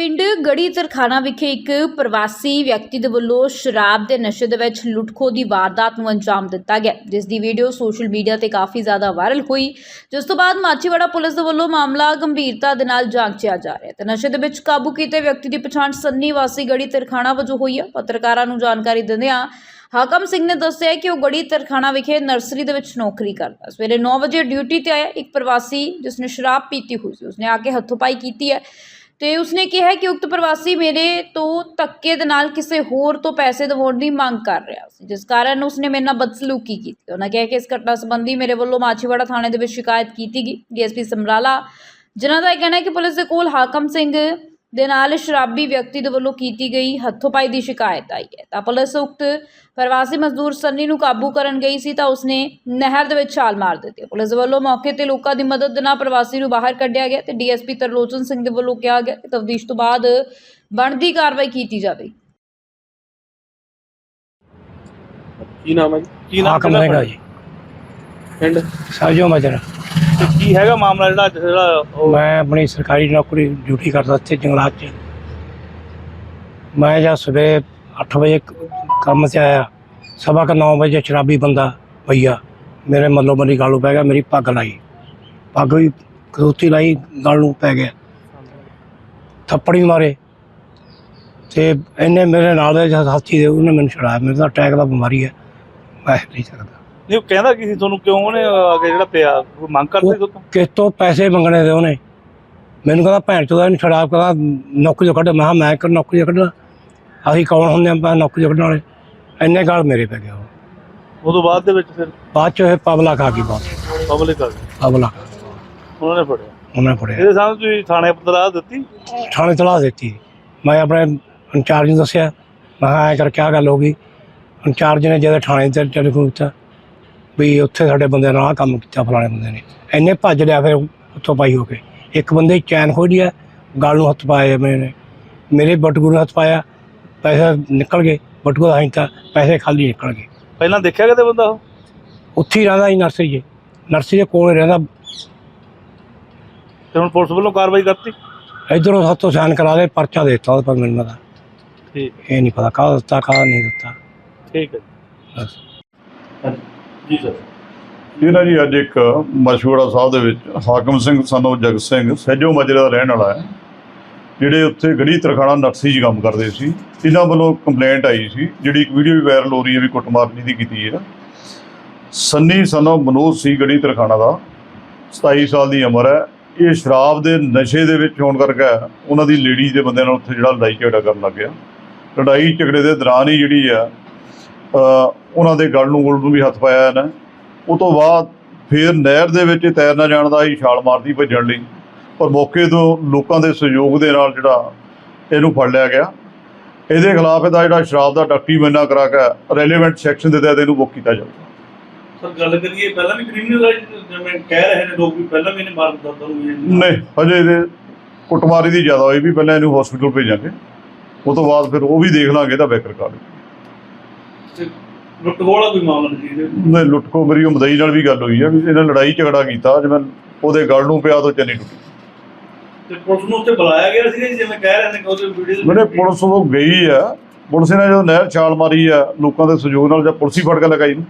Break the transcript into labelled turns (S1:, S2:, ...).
S1: ਪਿੰਡ ਗੜੀ ਤਰਖਾਣਾ ਵਿਖੇ ਇੱਕ ਪ੍ਰਵਾਸੀ ਵਿਅਕਤੀ ਦੇ ਵੱਲੋਂ ਸ਼ਰਾਬ ਦੇ ਨਸ਼ੇ ਦੇ ਵਿੱਚ ਲੁੱਟਖੋ ਦੀ ਵਾਰਦਾਤ ਨੂੰ ਅੰਜਾਮ ਦਿੱਤਾ ਗਿਆ। ਜਿਸ ਦੀ ਵੀਡੀਓ ਸੋਸ਼ਲ ਮੀਡੀਆ ਤੇ ਕਾਫੀ ਜ਼ਿਆਦਾ ਵਾਇਰਲ ਹੋਈ। ਜਿਸ ਤੋਂ ਬਾਅਦ ਮਾਚੀਵਾੜਾ ਪੁਲਿਸ ਦੇ ਵੱਲੋਂ ਮਾਮਲਾ ਗੰਭੀਰਤਾ ਦੇ ਨਾਲ ਜਾਂਚਿਆ ਜਾ ਰਿਹਾ ਹੈ। ਤੇ ਨਸ਼ੇ ਦੇ ਵਿੱਚ ਕਾਬੂ ਕੀਤੇ ਵਿਅਕਤੀ ਦੀ ਪਛਾਣ ਸੰਨੀ ਵਾਸੀ ਗੜੀ ਤਰਖਾਣਾ ਵਜੋਂ ਹੋਈ ਹੈ ਪੱਤਰਕਾਰਾਂ ਨੂੰ ਜਾਣਕਾਰੀ ਦਿੰਦਿਆਂ ਹਾਕਮ ਸਿੰਘ ਨੇ ਦੱਸਿਆ ਕਿ ਉਹ ਗੜੀ ਤਰਖਾਣਾ ਵਿਖੇ ਨਰਸਰੀ ਦੇ ਵਿੱਚ ਨੌਕਰੀ ਕਰਦਾ। ਸਵੇਰੇ 9 ਵਜੇ ਡਿਊਟੀ ਤੇ ਆਇਆ ਇੱਕ ਪ੍ਰਵਾਸੀ, ਜਿਸ ਨੇ ਸ਼ਰਾਬ ਪੀਤੀ ਹੋਈ ਸੀ। ਉਸਨੇ ਆ ਕੇ ਹੱਥੋਂ-ਪਾਈ ਕੀਤੀ ਹੈ। ਤੇ ਉਸਨੇ ਕਿਹਾ ਕਿ ਉਕਤ ਪ੍ਰਵਾਸੀ ਮੇਰੇ ਤੋਂ ਧੱਕੇ ਦੇ ਨਾਲ ਕਿਸੇ ਹੋਰ ਤੋਂ ਪੈਸੇ ਦਿਵਾਉਣ ਦੀ ਮੰਗ ਕਰ ਰਿਹਾ ਸੀ, ਜਿਸ ਕਾਰਨ ਉਸਨੇ ਮੇਰੇ ਨਾਲ ਬਦਸਲੂਕੀ ਕੀਤੀ। ਉਹਨਾਂ ਕਿਹਾ ਕਿ ਇਸ ਘਟਨਾ ਸੰਬੰਧੀ ਮੇਰੇ ਵੱਲੋਂ ਮਾਛੀਵਾੜਾ ਥਾਣੇ ਦੇ ਵਿੱਚ ਸ਼ਿਕਾਇਤ ਕੀਤੀ ਗਈ। ਡੀਐਸਪੀ ਸਮਰਾਲਾ, ਜਿਨ੍ਹਾਂ ਦਾ ਇਹ ਕਹਿਣਾ ਹੈ ਕਿ ਪੁਲਿਸ ਦੇ ਕੋਲ ਹਾਕਮ ਸਿੰਘ ਦੇ ਨਾਲ ਸ਼ਰਾਬੀ ਵਿਅਕਤੀ ਦੇ ਵੱਲੋਂ ਕੀਤੀ ਗਈ ਹੱਥੋਂ-ਪਾਈ ਦੀ ਸ਼ਿਕਾਇਤ ਆਈ ਹੈ। ਤਾਂ ਪੁਲਿਸ ਉਕਤ ਪ੍ਰਵਾਸੀ ਮਜ਼ਦੂਰ ਸੰਨੀ ਨੂੰ ਕਾਬੂ ਕਰਨ ਗਈ ਸੀ ਤਾਂ ਉਸਨੇ ਨਹਿਰ ਦੇ ਵਿੱਚ ਛਾਲ ਮਾਰ ਦਿੱਤੀ ਪੁਲਿਸ ਵੱਲੋਂ ਮੌਕੇ ਤੇ ਲੋਕਾਂ ਦੀ ਮਦਦ ਨਾਲ ਪ੍ਰਵਾਸੀ ਨੂੰ ਬਾਹਰ ਕੱਢਿਆ ਗਿਆ ਤੇ ਡੀਐਸਪੀ ਤਰਲੋਚਨ ਸਿੰਘ ਦੇ ਵੱਲੋਂ ਕਿਹਾ ਗਿਆ ਕਿ ਤਫਤੀਸ਼ ਤੋਂ ਬਾਅਦ ਬਣਦੀ ਕਾਰਵਾਈ ਕੀਤੀ ਜਾਵੇ।
S2: ਕੀ ਨਾਮ ਹੈ ਜੀ?
S3: ਕੀ ਨਾਮ
S4: ਹਾਕਮ ਜੀ।
S2: ਪਿੰਡ?
S4: ਸਾਜੋ ਮਜਰ।
S3: ਤੇ ਕੀ ਹੈਗਾ ਮਾਮਲਾ ਜਿਹੜਾ ਜਿਹੜਾ ਉਹ
S4: ਮੈਂ ਆਪਣੀ ਸਰਕਾਰੀ ਨੌਕਰੀ ਡਿਊਟੀ ਕਰਦਾ ਇੱਥੇ ਜੰਗਲਾਤ 'ਚ। ਮੈਂ ਜਾਂ ਸਵੇਰੇ 8 ਵਜੇ ਕ- ਕੰਮ ਤੇ ਆਇਆ। ਸਵਾ ਕੁ 9 ਵਜੇ ਸ਼ਰਾਬੀ ਬੰਦਾ ਭਈਆ ਮੇਰੇ ਮੱਲੋ ਮਰੀ ਗਾਲੂ ਪੈ ਗਿਆ, ਮੇਰੀ ਪੱਗ ਲਾਈ। ਪੱਗ ਵੀ ਖਰੋਤੀ ਲਾਈ, ਗਲ ਨੂੰ ਪੈ ਗਿਆ। ਥੱਪੜ ਵੀ ਮਾਰੇ। ਤੇ ਇਹਨੇ ਮੇਰੇ ਨਾਲ ਦੇ ਸਾਥੀ ਦੇ ਉਹਨੇ ਮੈਨੂੰ ਛੁਡਾਇਆ। ਮੇਰੇ ਤਾਂ ਅਟੈਕ ਦਾ ਬਿਮਾਰੀ ਹੈ। ਮੈਂ ਨਹੀਂ ਸਕਦਾ।
S3: ਨਹੀਂ ਉਹ ਕਹਿੰਦਾ ਕੀ ਸੀ ਤੁਹਾਨੂੰ ਕਿਉਂ ਉਹਨੇ ਅੱਗੇ ਜਿਹੜਾ ਪਿਆ ਕੋਈ ਮੰਗ ਕਰਦੇ ਤੋ
S4: ਕਿਸ ਤੋਂ ਪੈਸੇ ਮੰਗਣੇ ਦੇ ਉਹਨੇ? ਮੈਨੂੰ ਕਹਿੰਦਾ ਭੈਣ ਚੋਦਾ ਇਹਨੂੰ ਸ਼ਰਾਬ ਕਹਿੰਦਾ ਨੌਕਰੀ ਤੋਂ ਕੱਢ। ਮੈਂ ਕਿਹਾ ਮੈਂ ਕਿ ਨੌਕਰੀ ਤੋਂ ਕੱਢਣਾ? ਅਸੀਂ ਕੌਣ ਹੁੰਦੇ ਆ? ਨੌਕਰੀ ਤੋਂ ਕੱਢਣ ਵਾਲੇ। ਇੰਨੇ ਗਾਲ ਮੇਰੇ ਪੈ ਗਿਆ ਉਹ।
S3: ਉਦੋਂ ਬਾਅਦ ਦੇ ਵਿੱਚ ਫਿਰ?
S4: ਬਾਅਦ ਚ ਇਹ ਪਬਲਾ ਖਾ ਗਈ ਬਾਤ
S3: ਪਬਲਿਕ ਆ ਗਈ।
S4: ਪਬਲਾ
S3: ਉਹਨਾਂ ਨੇ ਫੜਿਆ?
S4: ਉਹਨੇ ਫੜਿਆ।
S3: ਇਹਦੇ ਸਾਹਮਣੇ ਤੁਸੀਂ ਥਾਣੇ ਪਤਰਾ ਦਿੱਤੀ?
S4: ਥਾਣੇ ਤਲਾ ਦਿੱਤੀ। ਮੈਂ ਆਪਣੇ ਇੰਚਾਰਜ ਨੂੰ ਦੱਸਿਆ। ਮੈਂ ਕਿਹਾ ਐਂ ਕਰਕੇ ਆ ਗੱਲ ਹੋ ਗਈ। ਇੰਚਾਰਜ ਨੇ ਜਦੋਂ ਥਾਣੇ ਤੇ ਟੈਲੀਫੋਨ ਕੀਤਾ ਵੀ ਉੱਥੇ ਸਾਡੇ ਬੰਦੇ ਨਾਲ ਆਹ ਕੰਮ ਕੀਤਾ ਫਲਾਣੇ ਬੰਦੇ ਨੇ। ਇੰਨੇ ਭੱਜ ਲਿਆ ਫਿਰ ਉੱਥੋਂ ਪਾਈ ਹੋ ਕੇ। ਇੱਕ ਬੰਦੇ ਦੀ ਚੈਨ ਖੋਹ ਲਿਆ ਗਲ ਨੂੰ ਹੱਥ ਪਾਇਆ ਮੇਰੇ ਨੇ। ਮੇਰੇ ਬਟੂਏ ਨੂੰ ਹੱਥ ਪਾਇਆ ਪੈਸੇ ਨਿਕਲ ਗਏ ਬਟੂਆ ਦਾ ਤਾਂ ਪੈਸੇ ਖਾਲੀ ਨਿਕਲ ਗਏ।
S3: ਪਹਿਲਾਂ ਦੇਖਿਆ ਕਿਤੇ ਬੰਦਾ ਉਹ?
S4: ਉੱਥੇ ਹੀ ਰਹਿੰਦਾ ਸੀ ਨਰਸਰੀ 'ਚ ਨਰਸਰੀ ਦੇ ਕੋਲ ਹੀ ਰਹਿੰਦਾ।
S3: ਤੇ ਹੁਣ ਪੁਲਿਸ ਵੱਲੋਂ ਕਾਰਵਾਈ ਕਰਤੀ?
S4: ਇਧਰੋਂ ਹੱਥੋਂ ਸਾਈਨ ਕਰਾ ਦੇ ਪਰਚਾ ਦੇ ਦਿੱਤਾ ਪਰ ਮੈਨੂੰ ਪਤਾ।
S3: ਠੀਕ।
S4: ਇਹ ਨਹੀਂ ਪਤਾ ਕਾਹ ਦਿੱਤਾ ਕਾਹ ਨਹੀਂ ਦਿੱਤਾ।
S3: ਠੀਕ ਹੈ ਜੀ।
S4: ਬਸ।
S3: ਜੀ, ਸਰ।
S5: ਇਹ ਨਾ ਜੀ ਅੱਜ ਇੱਕ ਮਸ਼ਹੂਰਾ ਸਾਹਿਬ ਦੇ ਵਿੱਚ ਹਾਕਮ ਸਿੰਘ ਸਾਨੂੰ ਜਗ ਸਿੰਘ, ਸਹਿਜੋ ਮਜਰੇ ਦਾ ਰਹਿਣ ਵਾਲਾ ਹੈ, ਜਿਹੜੇ ਉੱਥੇ ਗੜੀ ਤਰਖਾਣਾ ਨਕਸੀ 'ਚ ਕੰਮ ਕਰਦੇ ਸੀ। ਇਹਨਾਂ ਵੱਲੋਂ ਕੰਪਲੇਂਟ ਆਈ ਸੀ, ਜਿਹੜੀ ਇੱਕ ਵੀਡੀਓ ਵੀ ਵਾਇਰਲ ਹੋ ਰਹੀ ਹੈ ਵੀ ਕੁੱਟਮਾਰ ਜੀ ਦੀ ਕੀਤੀ ਹੈ। ਸੰਨੀ ਸਾਨੂੰ ਮਨੋਜ ਸੀ ਗੜੀ ਤਰਖਾਣਾ ਦਾ 27 ਸਾਲ ਦੀ ਉਮਰ ਹੈ। ਇਹ ਸ਼ਰਾਬ ਦੇ ਨਸ਼ੇ ਦੇ ਵਿੱਚ ਹੋਣ ਕਰਕੇ ਉਹਨਾਂ ਦੀ ਲੇਡੀਜ਼ ਦੇ ਬੰਦੇ ਨਾਲ ਉੱਥੇ ਜਿਹੜਾ ਲੜਾਈ ਝਗੜਾ ਕਰਨ ਲੱਗ ਗਿਆ। ਲੜਾਈ ਝਗੜੇ ਦੇ ਦੌਰਾਨ ਹੀ ਜਿਹੜੀ ਆ ਉਹਨਾਂ ਦੇ ਗਲ ਨੂੰ ਗੁਲ ਨੂੰ ਵੀ ਹੱਥ ਪਾਇਆ ਇਹਨਾਂ। ਉਹ ਤੋਂ ਬਾਅਦ ਫਿਰ ਨਹਿਰ ਦੇ ਵਿੱਚ ਤੈਰਨਾ ਜਾਣਦਾ ਸੀ ਛਾਲ ਮਾਰਦੀ ਭੱਜਣ ਲਈ ਪਰ ਮੌਕੇ ਤੋਂ ਲੋਕਾਂ ਦੇ ਸਹਿਯੋਗ ਦੇ ਨਾਲ ਜਿਹੜਾ ਇਹਨੂੰ ਫੜ ਲਿਆ ਗਿਆ। ਇਹਦੇ ਖਿਲਾਫ ਇਹਦਾ ਜਿਹੜਾ ਸ਼ਰਾਬ ਦਾ ਡਾਕਟਰੀ ਮੈਨਾ ਕਰਾ ਕੇ ਰੈਲੇਵੈਂਟ ਸੈਕਸ਼ਨ ਦੇ ਤਹਿਤ ਇਹਨੂੰ ਬੁੱਕ ਕੀਤਾ ਜਾਊਗਾ।
S3: ਸਰ ਗੱਲ ਕਰੀਏ ਪਹਿਲਾਂ ਵੀ ਕ੍ਰਿਮੀਨਲ ਜਿਵੇਂ ਕਹਿ ਰਹੇ ਨੇ ਲੋਕ ਵੀ ਪਹਿਲਾਂ ਵੀ ਇਹਨੇ ਮਾਰ ਦਿੱਤਾ
S5: ਨਹੀਂ ਹਜੇ ਇਹਦੇ ਕੁੱਟਮਾਰੀ ਦੀ ਜ਼ਿਆਦਾ ਹੋਈ ਵੀ ਪਹਿਲਾਂ ਇਹਨੂੰ ਹਸਪੀਟਲ ਭੇਜਾਂਗੇ। ਉਹ ਤੋਂ ਬਾਅਦ ਫਿਰ ਉਹ ਵੀ ਦੇਖ ਲਾਂਗੇ ਇਹਦਾ ਬੈਕਰ ਕਾਰਡ
S3: ਲੁੱਟ ਵਾਲਾ ਕੋਈ ਮਾਮਲਾ ਨਹੀਂ ਜੀ ਇਹਦੇ।
S5: ਨੇ ਲੁੱਟਕੋ ਮੇਰੀ ਉਹ ਮਦਈ ਨਾਲ ਵੀ ਗੱਲ ਹੋਈ ਹੈ ਵੀ ਇਹਨੇ ਲੜਾਈ ਝਗੜਾ ਕੀਤਾ ਜਿਵੇਂ ਉਹਦੇ ਗਲ ਨੂੰ ਪਿਆ ਤੋਂ ਚੰਨੀ ਟੁੱਟੀ।
S3: ਤੇ ਪੁਲਿਸ ਨੂੰ ਉੱਥੇ ਬੁਲਾਇਆ ਗਿਆ ਸੀ ਜਿਵੇਂ ਕਹਿ ਰਹੇ ਨੇ ਕਿ ਉਹਦੇ ਵੀਡੀਓ
S5: ਮੈਨੇ ਪੁਲਿਸ ਉਹ ਗਈ ਆ। ਪੁਲਿਸ ਨੇ ਜਦੋਂ ਨਹਿਰ ਛਾਲ ਮਾਰੀ ਆ ਲੋਕਾਂ ਦੇ ਸਹਿਯੋਗ ਨਾਲ ਜਾਂ ਪੁਲਿਸ ਹੀ ਫੜ ਕੇ ਲਗਾਈ ਨੂੰ।